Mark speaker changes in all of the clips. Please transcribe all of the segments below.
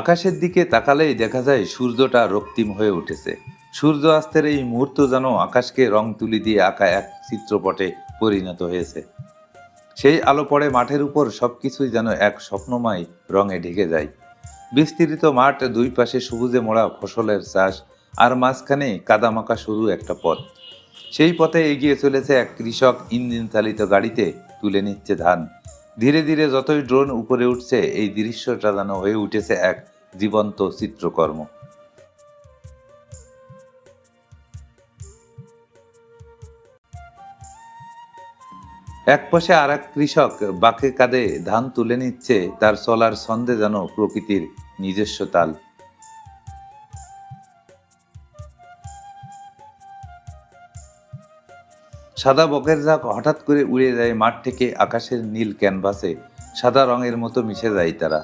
Speaker 1: আকাশের দিকে তাকালেই দেখা যায় সূর্যটা রক্তিম হয়ে উঠেছে। সূর্য অস্তের এই মুহূর্ত যেন আকাশকে রং তুলি দিয়ে আঁকা এক চিত্রপটে পরিণত হয়েছে। সেই আলো পড়ে মাঠের উপর সবকিছুই যেন এক স্বপ্নময় রঙে ঢেকে যায়। বিস্তৃত মাঠ, দুই পাশে সবুজে মোড়া ফসলের চাষ, আর মাঝখানে কাদামাকা সরু একটা পথ। সেই পথে এগিয়ে চলেছে এক কৃষক ইঞ্জিন চালিত গাড়িতে তুলে নিচ্ছে ধান। ধীরে ধীরে যতই ড্রোন উপরে উঠছে, এই দৃশ্যটা যেন হয়ে উঠেছে এক জীবন্ত চিত্রকর্ম। এক পাশে আর এক কৃষক বাঁকে কাঁধে ধান তুলে নিচ্ছে, তার চলার ছন্দে যেন প্রকৃতির নিজস্ব তাল। সাদা বকের ঝাঁক হঠাৎ করে উড়ে যায় মাঠ থেকে আকাশের নীল ক্যানভাসে। সাদা রঙের মতো মিশে যায় তারা।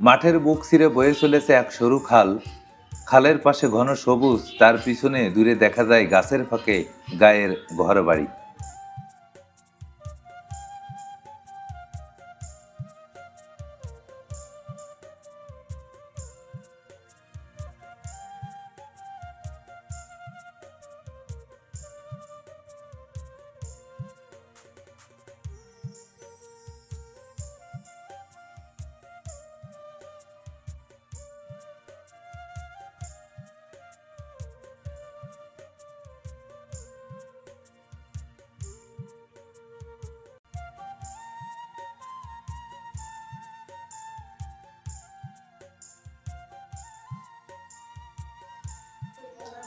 Speaker 1: মাঠের বুক ছিঁড়ে বয়ে চলেছে এক সরু খাল। খালের পাশে ঘন সবুজ, তার পিছনে দূরে দেখা যায় গাছের ফাঁকে গায়ের ঘর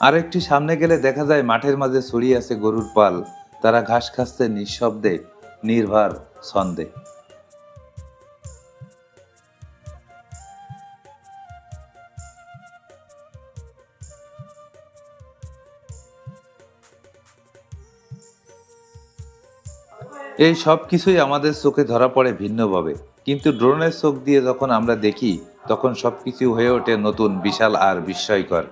Speaker 1: আর একটি সামনে গেলে দেখা যায় মাঠের মাঝে ছড়িয়ে আছে গরুর পাল। তারা ঘাস খাচ্ছে নিঃশব্দে, নির্ভার ছন্দে। এই সব কিছুই আমাদের চোখে ধরা পড়ে ভিন্নভাবে। কিন্তু ড্রোনের চোখ দিয়ে যখন আমরা দেখি, তখন সবকিছু হয়ে ওঠে নতুন, বিশাল আর বিস্ময়কর।